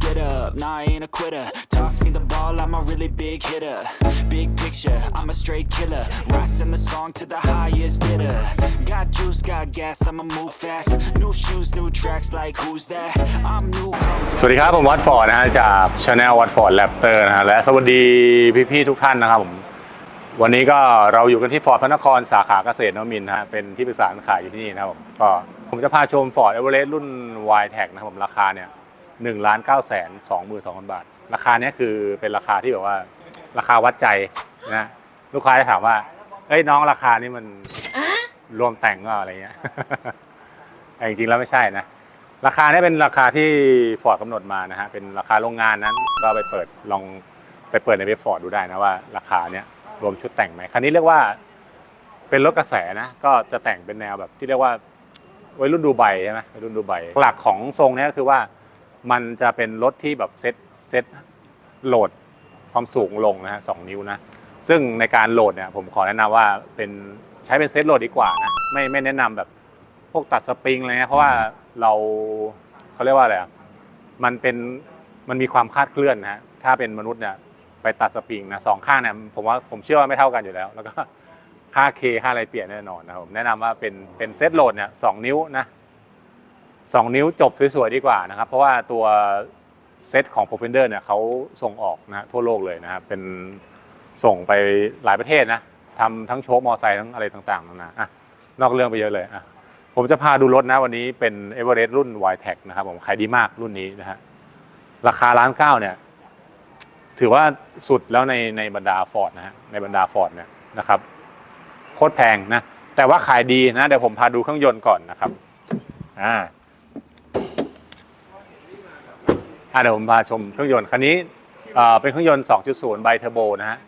Get up, nah I ain't a quitter Toss me the ball, I'm a really big hitter Big picture, I'm a straight killer Rising the song to the highest bidder Got juice, got gas, I'ma move fast New shoes, new tracks, like who's that? I'm new สวัสดีครับผมวัดฟอร์ดนะฮะจากช anel วัดฟอร์ดแรปเตอร์นะฮะและสวัสดีพี่ๆทุกท่านนะครับผมวันนี้ก็เราอยู่กันที่ฟอร์ดพระนครสาขาเกษตรนวมินทร์นะฮะเป็นที่ปรึกษาขายอยู่ที่นี่นะครับผมก็ผมจะพาชมฟอร์ดเอเวอเรสต์รุ่น y t e c นะครับผมราคาเนี่ย หนึ่งล้านเก้าแสนสองหมื่นสองพันบาท ราคาเนี้ยคือเป็นราคาที่แบบว่า ราคาวัดใจนะลูกค้าจะถามว่าเอ้ยน้องราคานี่มันรวมแต่งก็อะไรเงี้ยแต่จริงๆแล้วไม่ใช่นะ ราคาเนี่ยเป็นราคาที่ฟอร์ดกำหนดมานะฮะเป็นราคาโรงงานนั้นก็ไปเปิดลองไปเปิดในเว็บฟอร์ดดูได้นะว่า ราคาเนี้ยรวมชุดแต่งไหมคันนี้เรียกว่าเป็นรถกระแสนะ ก็จะแต่งเป็นแนวแบบที่เรียกว่าวัยรุ่นดูไบใช่ไหมวัยรุ่นดูไบหลักของทรงเนี้ยก็คือว่า มันจะเป็นรถที่แบบเซ็ตเซ็ตโหลดความสูงลงนะฮะสองนิ้วนะ ซึ่งในการโหลดเนี่ยผมขอแนะนำว่าเป็นใช้เป็นเซตโหลดดีกว่านะไม่ไม่แนะนำแบบพวกตัดสปริงอะไรเงี้ยเพราะว่าเราเขาเรียกว่าอะไรอะมันเป็นมันมีความคลาดเคลื่อนนะฮะถ้าเป็นมนุษย์เนี่ยไปตัดสปริงนะสองข้างเนี่ยผมว่าผมเชื่อว่าไม่เท่ากันอยู่แล้ว แล้วก็ค่าเคค่าอะไรเปลี่ยนแน่นอนนะครับผมแนะนำว่าเป็นเป็นเซตโหลดเนี่ยสองนิ้วนะ สองนิ้วจบสวยๆดีกว่านะครับ เพราะว่าตัวเซตของ p r o f e n d e r เนี่ยเขาส่งออกนะฮะทั่วโลกเลยนะครับเป็นส่งไปหลายประเทศนะทำทั้งโชคมอไซค์ทั้งอะไรต่างๆนานาอะนอกเรื่องไปเยอะเลยอะผมจะพาดูรถนะวันนี้เป็น e v e r e s t รุ่น y t e c นะครับผมขายดีมากรุ่นนี้นะฮะราคาล้านเก้าเนี่ยถือว่าสุดแล้วในในบรรดาฟอร์ดนะฮะในบรรดาฟอร์ดเนี่ยนะครับโคตรแพงนะแต่ว่าขายดีนะเดี๋ยวผมพาดูเครื่องยนต์ก่อนนะครับอ่า อ่าเดี๋ยวผมพาชมเครื่องยนต์คันนี้เอ่อเป็นเครื่องยนต์ 2.0 ไบเทอร์โบนะฮะ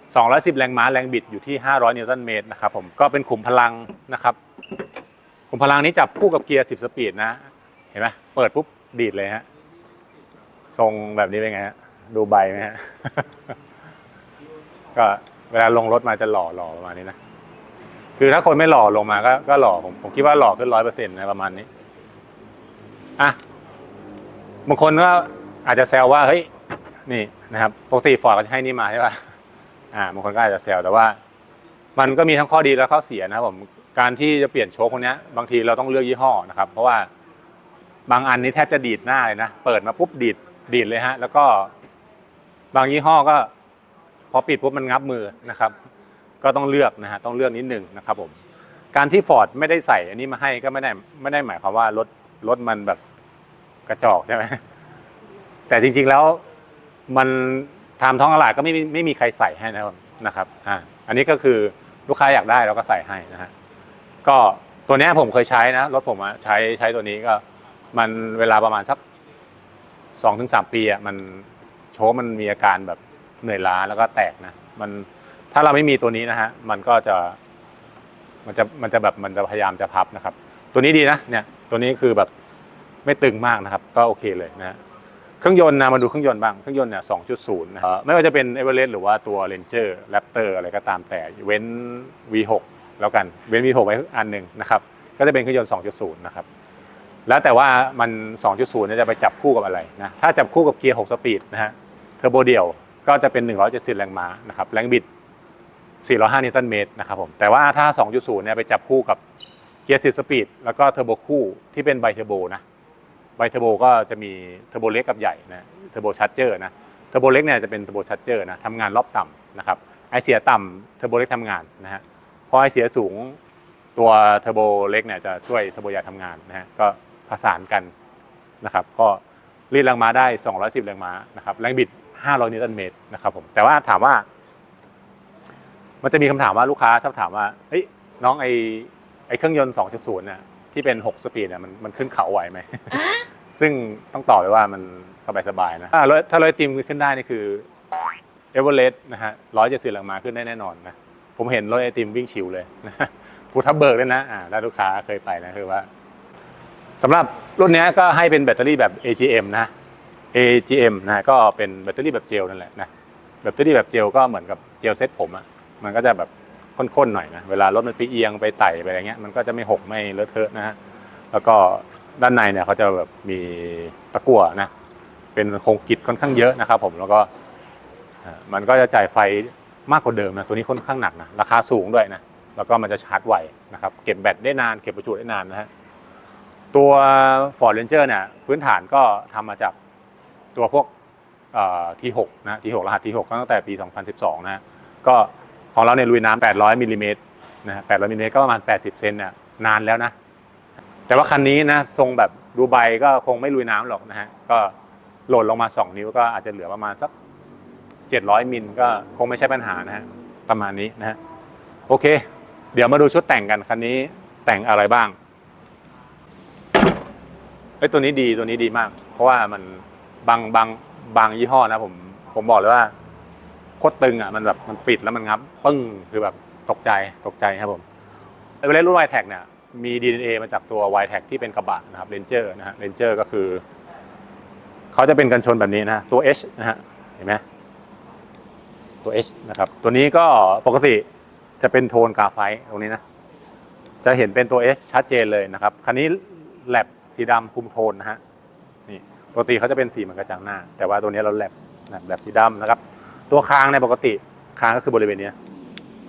210 แรงม้าแรงบิดอยู่ที่ 500 นิวตันเมตรนะครับผมก็เป็นขุมพลังนะครับขุมพลังนี้จับคู่กับเกียร์ 10 สปีดนะ เห็นไหมเปิดปุ๊บดีดเลยฮะทรงแบบนี้เป็นไงฮะดูใบไหมฮะก็เวลาลงรถมาจะหล่อหล่อประมาณนี้นะคือถ้าคนไม่หล่อลงมาก็ก็หล่อผมผมคิดว่าหล่อขึ้นร้อยเปอร์เซ็นต์นะประมาณนี้อะ บางคนก็อาจจะแซวว่าเฮ้ยนี่นะครับปกติฟอร์ดก็จะให้นี่มาใช่ป่ะอ่าบางคนก็อาจจะแซวแต่ว่า มันก็มีทั้งข้อดีและข้อเสียนะครับผมการที่จะเปลี่ยนโชคพวกนี้ยบางทีเราต้องเลือกยี่ห้อนะครับ เพราะว่าบางอันนี้แทบจะดีดหน้าเลยนะเปิดมาปุ๊บดีดดีดเลยฮะ แล้วก็บางยี่ห้อก็ พอปิดปุ๊บมันงับมือนะครับ ก็ต้องเลือกนะฮะต้องเลือกนิดหนึ่งนะครับผมการที่ฟอร์ดไม่ได้ใส่อันนี้มาให้ก็ไม่ได้ไม่ได้หมายความว่ารถรถมันแบบ กระจอกใช่ไหมแต่จริงๆแล้วมันตามท้องตลาดก็ไม่มีไม่มีใครใส่ให้นะครับอ่าอันนี้ก็คือลูกค้าอยากได้เราก็ใส่ให้นะฮะก็ตัวนี้ผมเคยใช้นะรถผมใช้ใช้ตัวนี้ก็มันเวลาประมาณสักสองถึงสามปีอะมันโชว์มันมีอาการแบบเหนื่อยล้าแล้วก็แตกนะมันถ้าเราไม่มีตัวนี้นะฮะมันก็จะ มันจะมันจะแบบมันจะพยายามจะพับนะครับ ตัวนี้ดีนะเนี่ย ตัวนี้คือแบบ ไม่ตึงมากนะครับ ก็โอเคเลยนะเครื่องยนต์นะมาดูเครื่องยนต์บ้างเครื่องยนต์เนี่ย2.0นะเอ่อไม่ว่าจะเป็น e v e r e s t หรือว่าตัว Ranger Raptor อะไรก็ตามแต่เว้น V6 แล้วกันเว้น V6 ไว้อันหนึ่งนะครับก็จะเป็นเครื่องยนต์ 2.0 นะครับแล้วแต่ว่ามัน 2.0เนี่ยจะไปจับคู่กับอะไรนะถ้าจับคู่กับเกียร์ 6 สปีดนะฮะเทอร์โบเดี่ยวก็จะเป็น 170 แรงม้านะครับแรงบิด 405 นิวตันเมตรนะครับผมแต่ว่าถ้า 2.0 เนี่ยไปจับคู่กับเกียร์ 10 สปีดแล้วก็เทอร์โบคู่ที่เป็นไบเทอร์โบนะ ไบเทอร์โบก็จะมีเทอร์โบเล็กกับใหญ่นะเทอร์โบชาร์เจอร์นะเทอร์โบเล็กเนี่ยจะเป็นเทอร์โบชาร์เจอร์นะทำงานรอบต่ำนะครับไอเสียต่ำเทอร์โบเล็กทำงานนะฮะพอไอเสียสูงตัวเทอร์โบเล็กเนี่ยจะช่วยเทอร์โบใหญ่ทำงานนะฮะก็ผสานกันนะครับก็รีดแรงม้าได้ 210 แรงม้านะครับแรงบิด 500 นิวตันเมตรนะครับผมแต่ว่าถามว่า มันจะมีคำถามว่าลูกค้าชอบถามว่าเฮ้ยน้องไอไอเครื่องยนต์ 2.0เนี่ย ที่เป็น 6 สปีดเนี่ยมันมันขึ้นเขาไหวไหม ซึ่งต้องตอบเลยว่ามันสบายๆนะถ้ารถถ้ารถไอติมขึ้นได้นี่คือเอเวอเรสต์นะฮะร้อยเจ็ดสิบแรงม้าขึ้นได้แน่นอนนะ ผมเห็นรถไอติมวิ่งชิวเลยนะพภูทับเบิกด้วยนะอ่าถ้าลูกค้าเคยไปนะคือว่าสำหรับรุ่นเนี้ยก็ให้เป็นแบตเตอรี่แบบ AGM นะ AGM นะก็เป็นแบตเตอรี่แบบเจลนั่นแหละนะแบตเตอรี่แบบเจลก็เหมือนกับเจลเซ็ตผมอะมันก็จะแบบ ข้นๆหน่อยนะเวลารถมันไปเอียงไปไต่ไปอะไรเงี้ยมันก็จะไม่หกไม่เลอะเทอะนะฮะแล้วก็ด้านในเนี่ยเขาจะแบบมีตะกั่วนะเป็นโครงกิจค่อนข้างเยอะนะครับ ผมแล้วก็มันก็จะจ่ายไฟมากกว่าเดิมนะตัวนี้ค่อนข้างหนักนะราคาสูงด้วยนะแล้วก็มันจะชาร์จไวนะครับเก็บแบตได้นานเก็บประจุได้นานนะฮะตัว Ford Ranger เนี่ยพื้นฐานก็ทำมาจากตัวพวกทีหกนะทีหกรหัสทีหกตั้งแต่ปี 2012 นะฮะก็ ของเราเนี่ยลุยน้ำ800มิลลิเมตรนะฮะ800มิลลิเมตรก็ประมาณ 80 เซนเนี่ยนานแล้วนะ แต่ว่าคันนี้นะทรงแบบดูไบก็คงไม่ลุยน้ำหรอกนะฮะ ก็โหลดลงมา 2 นิ้วก็อาจจะเหลือประมาณสัก 700 มิลก็คงไม่ใช่ปัญหานะฮะ ประมาณนี้นะฮะ โอเค เดี๋ยวมาดูชุดแต่งกันคันนี้แต่งอะไรบ้างเฮ้ยตัวนี้ดีตัวนี้ดีมาก เพราะว่ามันบางบางบางยี่ห้อนะผมผมบอกเลยว่า คตรตึงอะมันแบบมันปิดแล้วมันงับปึ้งคือแบบตกใจตกใจครับผมเวลารุ่น y t แท็เนี่ยมี DNA มาจากตัว y t แท็ที่เป็นกระบะนะครับ Ranger นะฮะ Ranger ก็คือเขาจะเป็นกันชนแบบนี้นะตัว H นะฮะเห็นไหมตัว H นะครับตัวนี้ก็ปกติจะเป็นโทนกาไฟตรงนี้นะจะเห็นเป็นตัว H ชัดเจนเลยนะครับ คันนี้แลบสีดำคุมโทนนะฮะ นี่ปกติเขาจะเป็นสีเหมือนกระจังหน้า แต่ว่าตัวนี้เราแลบแบบสีดำนะครับ ตัวคางในปกติคางก็คือบริเวณนี้ย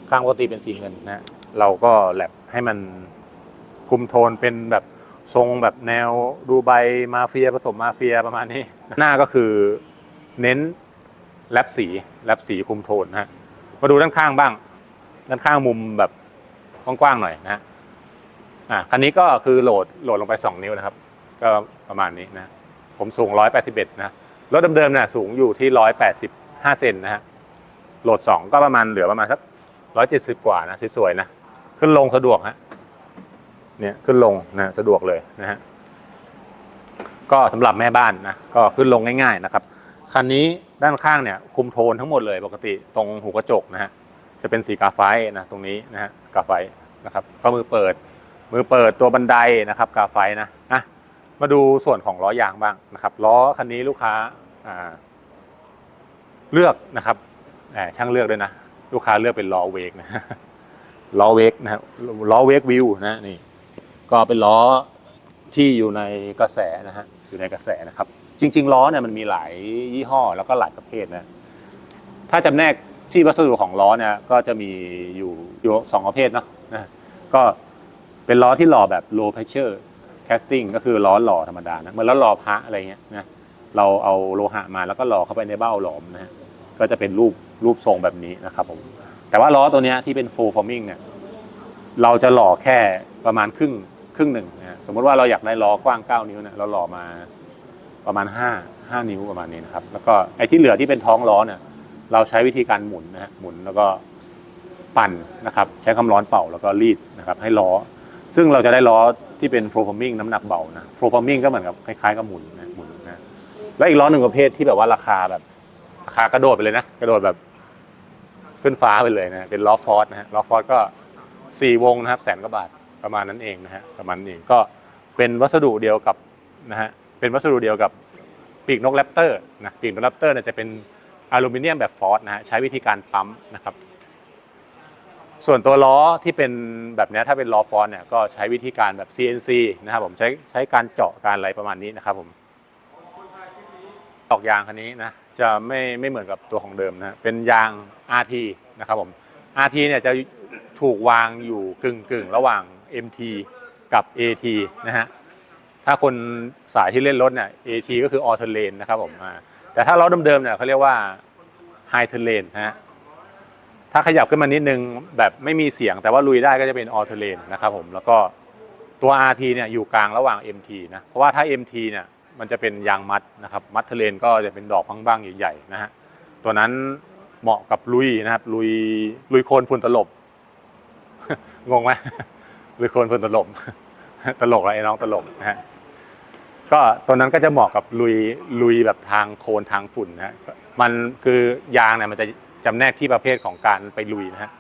ข้างปกติเป็นสีเงินนะเราก็แลบให้มันคุมโทนเป็นแบบทรงแบบแนวดูไบมาเฟียผสมมาเฟียประมาณนี้ หน้าก็คือเน้นแลบสีแลบสีคุมโทนนะฮะมาดูด้านข้างบ้าง ด้านข้างมุมแบบกว้างๆหน่อยนะฮะอะคันนี้ก็คือโหลดโหลดลงไป 2 นิ้วนะครับ ก็ประมาณนี้นะ ผมสูง 181 นะ รถเดิมๆเนี่ยสูงอยู่ที่ 185เซนนะฮะโหลด2ก็ประมาณเหลือประมาณสักร้อยเจ็ดสิบกว่านะสวยๆนะขึ้นลงสะดวกฮะเนี่ยขึ้นลงนะสะดวกเลยนะฮะก็สำหรับแม่บ้านนะก็ขึ้นลงง่ายๆนะครับคันนี้ด้านข้างเนี่ยคุมโทนทั้งหมดเลยปกติตรงหูกระจกนะฮะจะเป็นสีกาไฟนะตรงนี้นะฮะกาไฟนะครับก็มือเปิด มือเปิดตัวบันไดนะครับ กาไฟนะอะมาดูส่วนของล้อยางบ้างนะครับล้อคันนี้ลูกค้าอ่า เลือกนะครับช่างเลือกด้วยนะ ลูกค้าเลือกเป็นล้อเวกนะล้อเวกนะครับล้อเวกวิวนะนี่ ก็เป็นล้อที่อยู่ในกระแสนะฮะอยู่ในกระแสนะครับ จริง ๆ ล้อเนี่ยมันมีหลายยี่ห้อแล้วก็หลายประเภทนะ ถ้าจำแนกที่วัสดุของล้อเนี่ยก็จะมีอยู่อยู่สองประเภทเนาะนะก็เป็นล้อที่หล่อแบบ low pressure casting ก็คือล้อหล่อธรรมดานะเหมือนล้อหล่อพระอะไรเงี้ยนะเราเอาโลหะมาแล้วก็หล่อเข้าไปในเบ้าหลอมนะฮะ ก็จะเป็นรูปรูปทรงแบบนี้นะครับผมแต่ว่าล้อตัวนี้ที่เป็น full forming เนี่ยเราจะหล่อแค่ประมาณครึ่งครึ่งหนึ่งนะฮะสมมติว่าเราอยากได้ล้อกว้าง 9 นิ้วเนี่ยเราหล่อมาประมาณ 5 5 นิ้วประมาณนี้นะครับ แล้วก็ไอ้ที่เหลือที่เป็นท้องล้อเนี่ยเราใช้วิธีการหมุนนะฮะหมุนแล้วก็ปั่นนะครับ ใช้ความร้อนเป่าแล้วก็รีดนะครับให้ล้อ ซึ่งเราจะได้ล้อที่เป็น full forming น้ำหนักเบานะ full forming ก็เหมือนกับคล้ายๆกับหมุนนะหมุนนะแล้วอีกล้อหนึ่งประเภทที่แบบว่าราคาแบบ ราคากระโดดไปเลยนะ กระโดดแบบขึ้นฟ้าไปเลยนะ เป็นล้อฟอร์ดนะฮะล้อฟอร์ดก็สี่วงนะครับ แสนกว่าบาทประมาณนั้นเองนะฮะประมาณนั้ก็เป็นวัสดุเดียวกับนะฮะเป็นวัสดุเดียวกับปีกนกแรปเตอร์นะปีกนกแรปเตอร์เนี่ยจะเป็นอลูมิเนียมแบบฟอร์ดนะฮะใช้วิธีการปั๊มนะครับ ส่วนตัวล้อที่เป็นแบบนี้ถ้าเป็นล้อฟอร์ดเนี่ยก็ใช้วิธีการแบบ CNC นะครับผมใช้ใช้การเจาะการอะไรประมาณนี้นะครับผมดอกยางคันนี้นะ จะไม่ไม่เหมือนกับตัวของเดิมนะเป็นยาง RT นะครับผม RT เนี่ยจะถูกวางอยู่กึ่งกึ่งระหว่าง MT กับ AT นะฮะถ้าคนสายที่เล่นรถเนี่ย AT ก็คือ All Terrain นะครับผมแต่ถ้าล้อเดิมๆเนี่ยเขาเรียกว่า High Terrain นะฮะถ้าขยับขึ้นมานิดนึงแบบไม่มีเสียงแต่ว่าลุยได้ก็จะเป็น All Terrain นะครับผมแล้วก็ตัว RT เนี่ยอยู่กลางระหว่าง MT นะเพราะว่าถ้า MT เนี่ย มันจะเป็นยางมัดนะครับ มัดเทเลนก็จะเป็นดอกพังๆใหญ่ๆนะฮะตัวนั้นเหมาะกับลุยนะครับ ลุยลุยโคลนฝุ่นตลบงงไหมลุยโคลนฝุ่นตลบตลกอะไรน้องตลกนะฮะก็ตัวนั้นก็จะเหมาะกับลุยลุยแบบทางโคลนทางฝุ่นนะฮะมันคือยางเนี่ยมันจะจำแนกที่ประเภทของการไปลุยนะฮะ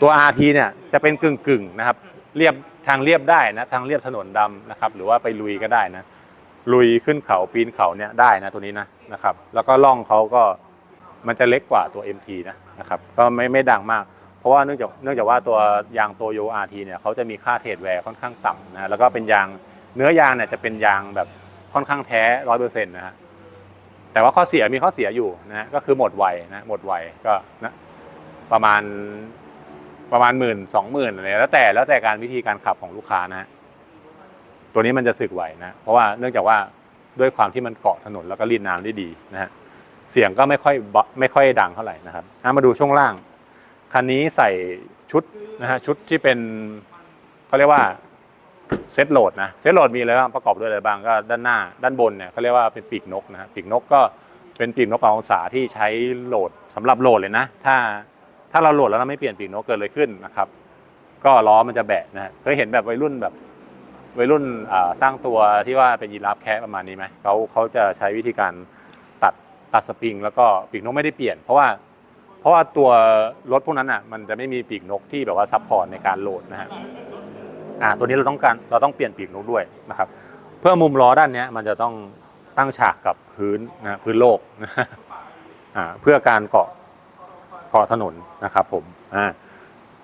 ตัว RT เนี่ยจะเป็นกึ่งกึ่งๆนะครับเรียบทางเรียบได้นะทางเรียบถนนดำนะครับ หรือว่าไปลุยก็ได้นะ ลุยขึ้นเขาปีนเขาเนี่ยได้นะตัวนี้นะนะครับ แล้วก็ล่องเขาก็มันจะเล็กกว่าตัว MT นะนะครับก็ไม่ไม่ดังมาก เพราะว่าเนื่องจากเนื่องจากว่าตัวยางโตโย RT เนี่ยเขาจะมีค่าเทรดแวร์ค่อนข้างต่ำนะแล้วก็เป็นยางเนื้อยางเนี่ยจะเป็นยางแบบค่อนข้างแท้ร้อยเปอร์เซ็นต์นะฮะแต่ว่าข้อเสียมีข้อเสียอยู่นะฮะก็คือหมดไวนะหมดไวก็นะประมาณประมาณหมื่นสองหมื่นอะไรแล้วแต่แล้วแต่การวิธีการขับของลูกค้านะฮะ ตัวนี้มันจะสึกไหวนะ เพราะว่าเนื่องจากว่าด้วยความที่มันเกาะถนนแล้วก็รีดน้ำได้ดีนะฮะ เสียงก็ไม่ค่อยไม่ค่อยดังเท่าไหร่นะครับมาดูช่วงล่าง คันนี้ใส่ชุดนะฮะชุดที่เป็นเขาเรียกว่าเซตโหลดนะ เซตโหลดมีอะไรบ้างประกอบด้วยอะไรบ้างก็ด้านหน้าด้านบนเนี่ยเขาเรียกว่าเป็นปีกนกนะฮะปีกนกก็เป็นปีกนกปรับองศาที่ใช้โหลดสำหรับโหลดเลยนะ ถ้าถ้าเราโหลดแล้วเราไม่เปลี่ยนปีกนกเกิดอะไรขึ้นนะครับ ก็ล้อมันจะแบะนะฮะเคยเห็นแบบวัยรุ่นแบบ วัยรุ่นสร้างตัวที่ว่าเป็นยีราฟแคะประมาณนี้ไหมเขาเขาจะใช้วิธีการตัดตัดสปริง แล้วก็ปีกนกไม่ได้เปลี่ยน เพราะว่าเพราะว่าตัวรถพวกนั้นอะมันจะไม่มีปีกนกที่แบบว่าซัพพอร์ตในการโหลดนะฮะอ่าตัวนี้เราต้องการเราต้องเปลี่ยนปีกนกด้วยนะครับ เพื่อมุมล้อด้านนี้มันจะต้องตั้งฉากกับพื้นนะพื้นโลกนะฮะอ่าเพื่อการเกาะเกาะถนนนะครับผมอ่า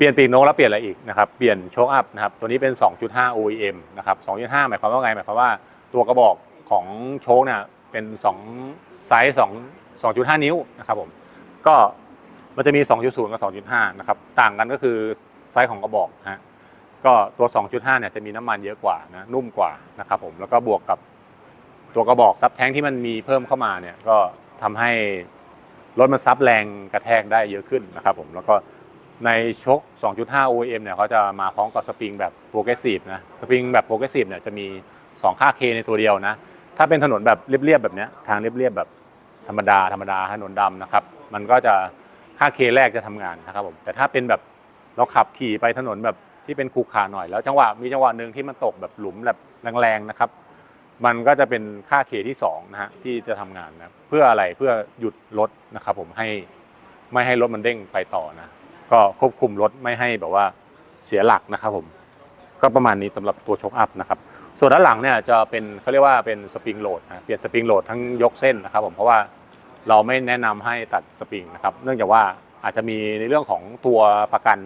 ปลี่ยนปีกนกแล้วเปลี่ยนอะไรอีกนะครับ เปลี่ยนโชคอัพนะครับ ตัวนี้เป็น 2.5 OEM นะครับ 2.5 หมายความว่าไง หมายความว่าตัวกระบอกของโชคเนี่ยเป็น2ไซส์2 2.5 นิ้วนะครับผม ก็มันจะมี 2.0 กับ 2.5 นะครับ ต่างกันก็คือไซส์ของกระบอกนะฮะ ก็ตัว 2.5 เนี่ยจะมีน้ำมันเยอะกว่านะ นุ่มกว่านะครับผม แล้วก็บวกกับตัวกระบอกซับแท้งที่มันมีเพิ่มเข้ามาเนี่ย ก็ทำให้รถมันซับแรงกระแทกได้เยอะขึ้นนะครับผม แล้วก็ ในชก 2.5 OEM เนี่ยเขาจะมาพร้อมกับสปริงแบบโปรเกรสซีฟนะ สปริงแบบโปรเกรสซีฟเนี่ยจะมี 2 ค่า K ในตัวเดียวนะ ถ้าเป็นถนนแบบเรียบๆแบบเนี้ยทางเรียบๆแบบธรรมดาธรรมดาถนนดำนะครับ มันก็จะค่า K แรกจะทำงานนะครับผม แต่ถ้าเป็นแบบเราขับขี่ไปถนนแบบที่เป็นขรุขระหน่อย แล้วจังหวะมีจังหวะหนึ่งที่มันตกแบบหลุมแบบแรงๆนะครับ มันก็จะเป็นค่า K ที่สองนะฮะที่จะทำงานนะ เพื่ออะไร เพื่อหยุดรถนะครับผมให้ไม่ให้รถมันเด้งไปต่อนะ ก็ควบคุมรถไม่ให้แบบว่าเสียหลักนะครับผมก็ประมาณนี้สำหรับตัวโชคอัพนะครับส่วนด้านหลังเนี่ยจะเป็นเขาเรียกว่าเป็นสปริงโหลดนะเปลี่ยนสปริงโหลดทั้งยกเส้นนะครับผมเพราะว่าเราไม่แนะนำให้ตัดสปริงนะครับเนื่องจากว่าอาจจะมีในเรื่องของตัวประกัน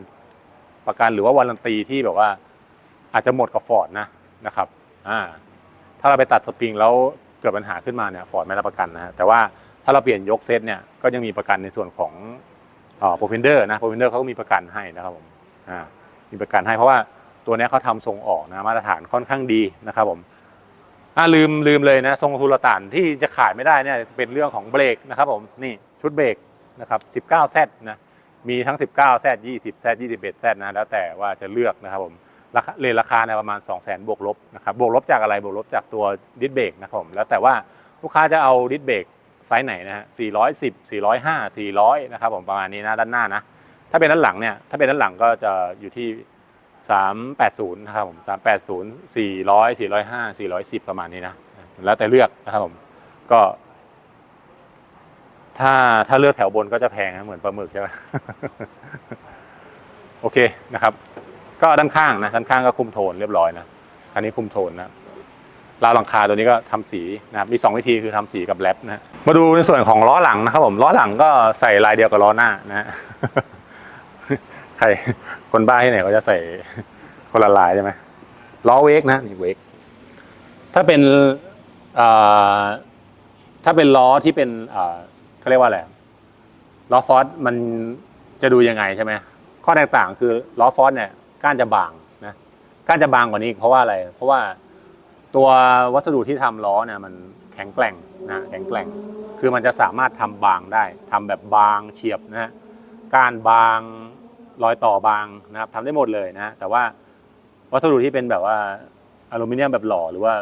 ประกันหรือว่าวารันตีที่แบบว่า อาจจะหมดกับฟอร์ดนะนะครับอ่าถ้าเราไปตัดสปริงแล้วเกิดปัญหาขึ้นมาเนี่ยฟอร์ดไม่รับประกันนะฮะแต่ว่าถ้าเราเปลี่ยนยกเซตเนี่ยก็ยังมีประกันในส่วนของ โปรฟินเดอร์นะโปรฟินเดอร์เขาก็มีประกันให้นะครับผมมีประกันให้เพราะว่าตัวนี้เขาทำทรงออกนะมาตรฐานค่อนข้างดีนะครับผมอ่าลืมลืมเลยนะทรงทูลต่านที่จะขายไม่ได้เนี่ยเป็นเรื่องของเบรกนะครับผมนี่ชุดเบรกนะครับ 19Z นะมีทั้ง 19Z 20Z 21Z นะแล้วแต่ว่าจะเลือกนะครับผมราคาเลทราคาเนี่ยประมาณ 2 0 0 0 0 0บวกลบนะครับบวกลบจากอะไรบวกลบจากตัวดิสเบรกนะครับผมแล้วแต่ว่าลูกค้าจะเอาดิสเบรก ไซส์ไหนนะฮะ410 405 400 นะครับผมประมาณนี้นะด้านหน้านะ ถ้าเป็นด้านหลังเนี่ย ถ้าเป็นด้านหลังก็จะอยู่ที่ 380 นะครับผม 380 400 405 410 ประมาณนี้นะ แล้วแต่เลือกนะครับผม ก็ ถ้าถ้าเลือกแถวบนก็จะแพงนะเหมือนปลาหมึกใช่ไหมโอเคนะครับ ก็ด้านข้างนะ ด้านข้างก็คุมโทนเรียบร้อยนะ อันนี้คุมโทนนะ ราวหลังคาตัวนี้ก็ทำสีนะครับมี 2 วิธีคือทำสีกับแรปนะมาดูในส่วนของล้อหลังนะครับผมล้อหลังก็ใส่ลายเดียวกับล้อหน้านะใครคนบ้าที่ไหนก็จะใส่คนละลายใช่ไหมล้อเวกนะนี่เวกถ้าเป็นถ้าเป็นล้อที่เป็นเอ่อเขาเรียกว่าอะไรล้อฟอสมันจะดูยังไงใช่ไหมข้อแตกต่างคือล้อฟอสเนี่ยก้านจะบางนะก้านจะบางกว่านี้อีกเพราะว่าอะไร เพราะว่า ตัววัสดุที่ทำล้อเนี่ยมันแข็งแกร่งนะแข็งแกร่ง คือมันจะสามารถทำบางได้ทำแบบบางเฉียบนะฮะกานบางรอยต่อบางนะครับทำได้หมดเลยนะแต่ว่าวัสดุที่เป็นแบบว่าอลูมิเนียมแบบหล่อหรือว่า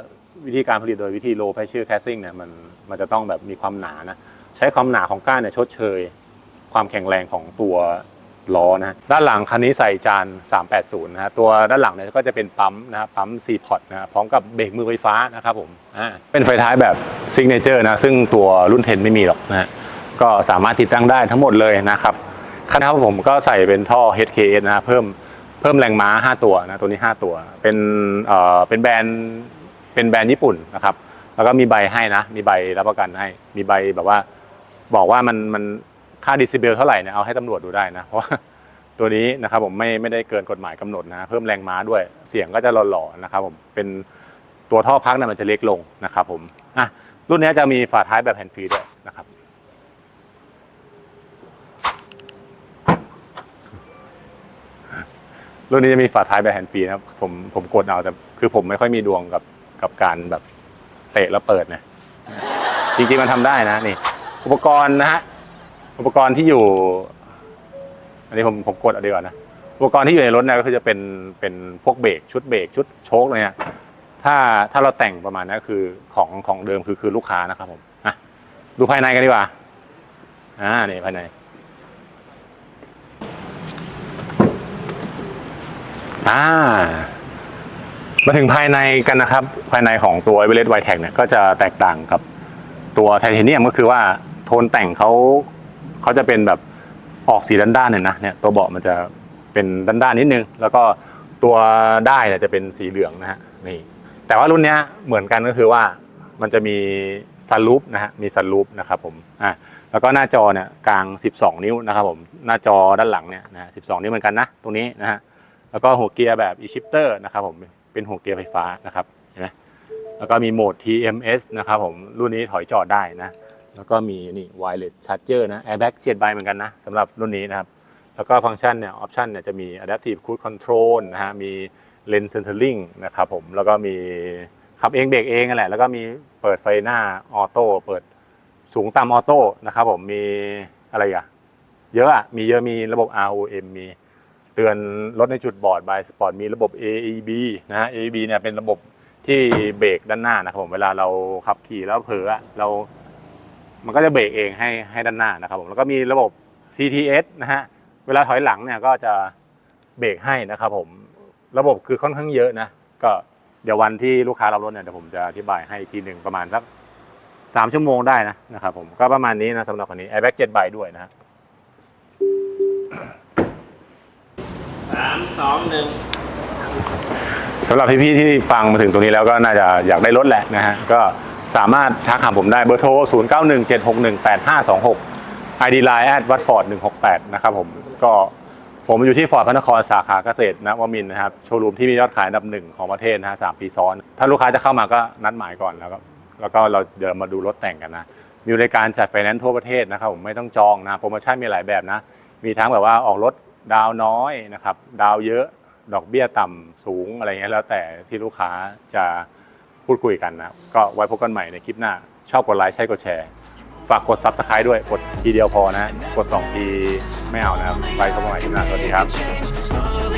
วิธีการผลิตโดยวิธี low pressure casting เนี่ยมันมันจะต้องแบบมีความหนานะใช้ความหนาของก้านเนี่ยชดเชย ความแข็งแรงของตัว ล้อนะฮะด้านหลังคันนี้ใส่จาน 380 นะฮะตัวด้านหลังเนี่ยก็จะเป็นปั๊มนะครับปั๊ม C port นะฮะพร้อมกับเบรกมือไฟฟ้านะครับผมอ่าเป็นไฟท้ายแบบ Signature นะซึ่งตัวรุ่น 10 ไม่มีหรอกนะฮะก็สามารถติดตั้งได้ทั้งหมดเลยนะครับคันนะครับผมก็ใส่เป็นท่อ HKS นะฮะเพิ่มเพิ่มแรงม้าห้าตัวนะตัวนี้ห้าตัวเป็นเอ่อเป็นแบรนด์เป็นแบรนด์ญี่ปุ่นนะครับแล้วก็มีใบให้นะ มีใบรับประกันให้ มีใบแบบว่าบอกว่ามันมัน ค่าดิซิเบลเท่าไหร่เนี่ยเอาให้ตำรวจดูได้นะ เพราะตัวนี้นะครับผมไม่ไม่ได้เกินกฎหมายกำหนดนะเพิ่มแรงม้าด้วย เสียงก็จะหล่อๆนะครับผมเป็นตัวท่อพักเนี่ยมันจะเล็กลงนะครับผมอะรุ่นนี้จะมีฝาท้ายแบบแฮนด์ฟรีด้วยนะครับ รุ่นนี้จะมีฝาท้ายแบบแฮนด์ฟรีนะครับผมผมกดเอาแต่คือผมไม่ค่อยมีดวงกับกับการแบบเตะแล้วเปิดนะจริงๆมันทำได้นะนี่ อุปกรณ์นะฮะ อุปกรณ์ที่อยู่ อันนี้ผมผมกดเอาดีกว่านะอุปกรณ์ที่อยู่ในรถเนี่ยก็คือจะเป็นเป็นพวกเบรกชุดเบรกชุดโชคอะไรเนี่ยถ้าถ้าเราแต่งประมาณนั้คือของของเดิมคือคือลูกค้านะครับผมอะดูภายในกันดีกว่าอ่านี่ภายในอ่ามาถึงภายในกันนะครับ ภายในของตัว e v e r e s t White Tag เนี่ยก็จะแตกต่างกับตัวไทเทเนียมก็คือว่าโทนแต่งเขา เขาจะเป็นแบบออกสีด้านๆหน่อยนะเนี่ยตัวเบาะมันจะเป็นด้านๆนิดนึง แล้วก็ตัวได้เนี่ยจะเป็นสีเหลืองนะฮะนี่แต่ว่ารุ่นเนี้ยเหมือนกันก็คือว่ามันจะมีซันรูปนะฮะมีซันรูปนะครับผมอะแล้วก็หน้าจอเนี่ยกลาง 12 นิ้วนะครับผมหน้าจอด้านหลังเนี่ยนะ12 นิ้วเหมือนกันนะตรงนี้นะฮะแล้วก็หัวเกียร์แบบ e-shifter นะครับผมเป็นหัวเกียร์ไฟฟ้านะครับเห็นไหมแล้วก็มีโหมด TMS นะครับผมรุ่นนี้ถอยจอดได้นะ แล้วก็มีนี่ wireless charger นะ airbag เฉียดใบเหมือนกันนะสำหรับรุ่นนี้นะครับ แล้วก็ฟังก์ชันเนี่ยออปชันเนี่ยจะมี adaptive cruise control นะฮะมี lane centering นะครับผมแล้วก็มีขับเองเบรกเองนั่นแหละ แล้วก็มีเปิดไฟหน้าออโต้เปิดสูงต่ำออโต้นะครับผมมีอะไรอะเยอะอะมีเยอะมีระบบ ROM มีเตือนรถในจุดบอดบายสปอร์ตมีระบบ AEB นะฮะ AEB เนี่ยเป็นระบบที่เบรกด้านหน้านะครับผมเวลาเราขับขี่แล้วเผลอเรา มันก็จะเบรกเองให้ให้ด้านหน้านะครับผมแล้วก็มีระบบ CTS นะฮะเวลาถอยหลังเนี่ยก็จะเบรกให้นะครับผมระบบคือค่อนข้างเยอะนะก็เดี๋ยววันที่ลูกค้ารับรถเนี่ยเดี๋ยวผมจะอธิบายให้อีกทีหนึ่งประมาณสักสามชั่วโมงได้นะนะครับผมก็ประมาณนี้นะสำหรับคันนี้ airbag 7ใบด้วยนะฮะสามสองหนึ่งสำหรับพี่ๆที่ฟังมาถึงตรงนี้แล้วก็น่าจะอยากได้รถแหละนะฮะก็ สามารถทักหาผมได้เบอร์โทร 0 9 1 7 6 1 8 5 2 6 ID Line at watford 168 นะครับผมก็ผมอยู่ที่ฟอร์ดพระนครสาขาเกษตรนะวมินนะครับ โชว์รูมที่มียอดขายอันดับหนึ่งของประเทศนะฮะสามปีซ้อน ถ้าลูกค้าจะเข้ามาก็นัดหมายก่อนแล้วก็แล้วก็เราเดี๋ยวมาดูรถแต่งกันนะ มีบริการจัดไฟแนนซ์ทั่วประเทศนะครับผมไม่ต้องจองนะโปรโมชั่นมีหลายแบบนะ มีทั้งแบบว่าออกรถดาวน้อยนะครับ ดาวเยอะดอกเบี้ยต่ำสูงอะไรเงี้ยแล้วแต่ที่ลูกค้าจะ พูดคุยกันนะก็ไว้พบกันใหม่ในคลิปหน้า ชอบกดไลค์ใช่กดแชร์ฝากกดซับสไคร b e ด้วยกดทีเดียวพอนะ กดสองทีไม่เอานะครับไว้พบกันใหม่คลิปหน้าสวัสดีครับ